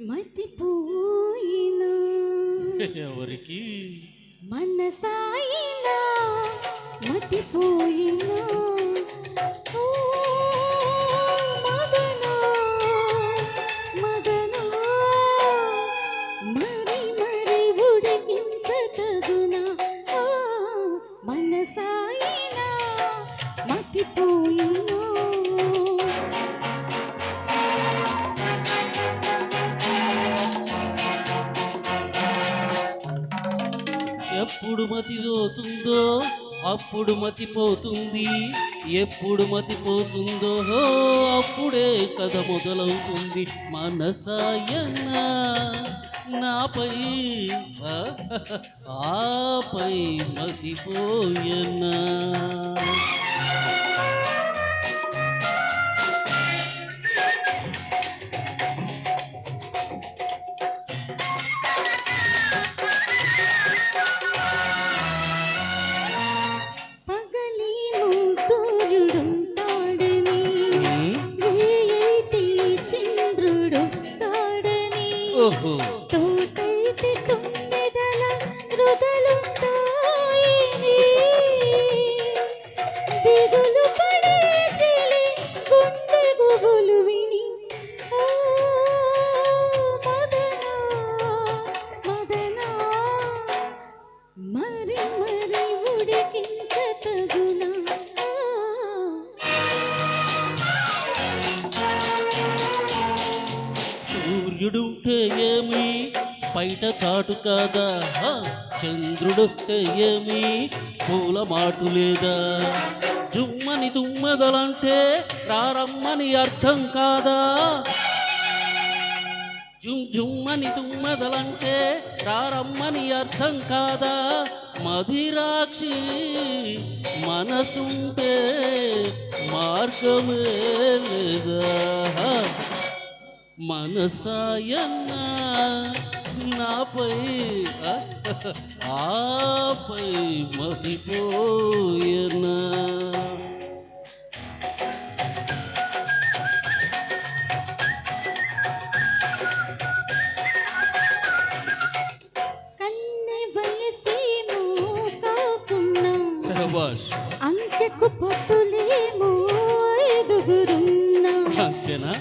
మతిపోయినా. ఎవరికి? మనసాయినా మతిపోయినా. ఓ ఎప్పుడు మతిపోతుందో అప్పుడు మతిపోతుంది. ఎప్పుడు మతిపోతుందో అప్పుడే కథ మొదలవుతుంది. మనసాయన నాపై ఆ, ఆపై మతిపోయనా. তুমি సూర్యుడుంటే ఏమి? బయట చాటు కాదా? చంద్రుడొస్తే ఏమి? పూల మాటు లేదా? జుమ్మని తుమ్మదలంటే రారమ్మని అర్థం కాదా? జుమ్ జుమ్మని తుమ్మదలంటే రారమ్మని అర్థం కాదా? మధిరాక్షి మనసుంటే మార్గమే లేదా? మనసాయన్న నాపై ఆపై మతిపోయనా శబాష్ అంకెకు పొత్తులేమో ఐదుగురున్నా. అంతేనా?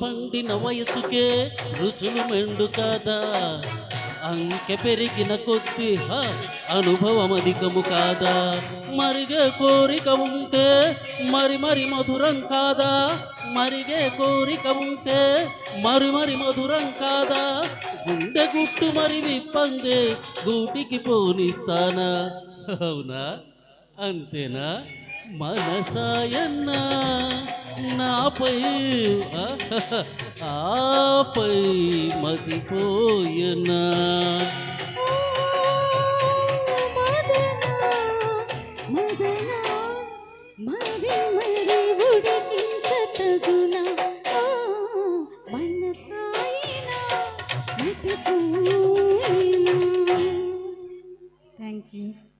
పండిన వయసుకే రుచులు మెండు కదా. అంకె పెరిగిన కొద్ది అనుభవం అధికము కాదా? మరిగే కోరిక ఉంటే మరి మరి మధురం కాదా? మరిగే కోరిక ఉంటే మరి మరి మధురం కాదా? గుండె గుట్టు మరి విప్పందే గూటికి పోనిస్తానా? అవునా? అంతేనా? మనసాయన్న నాపై ఆపై మతిపోయనా?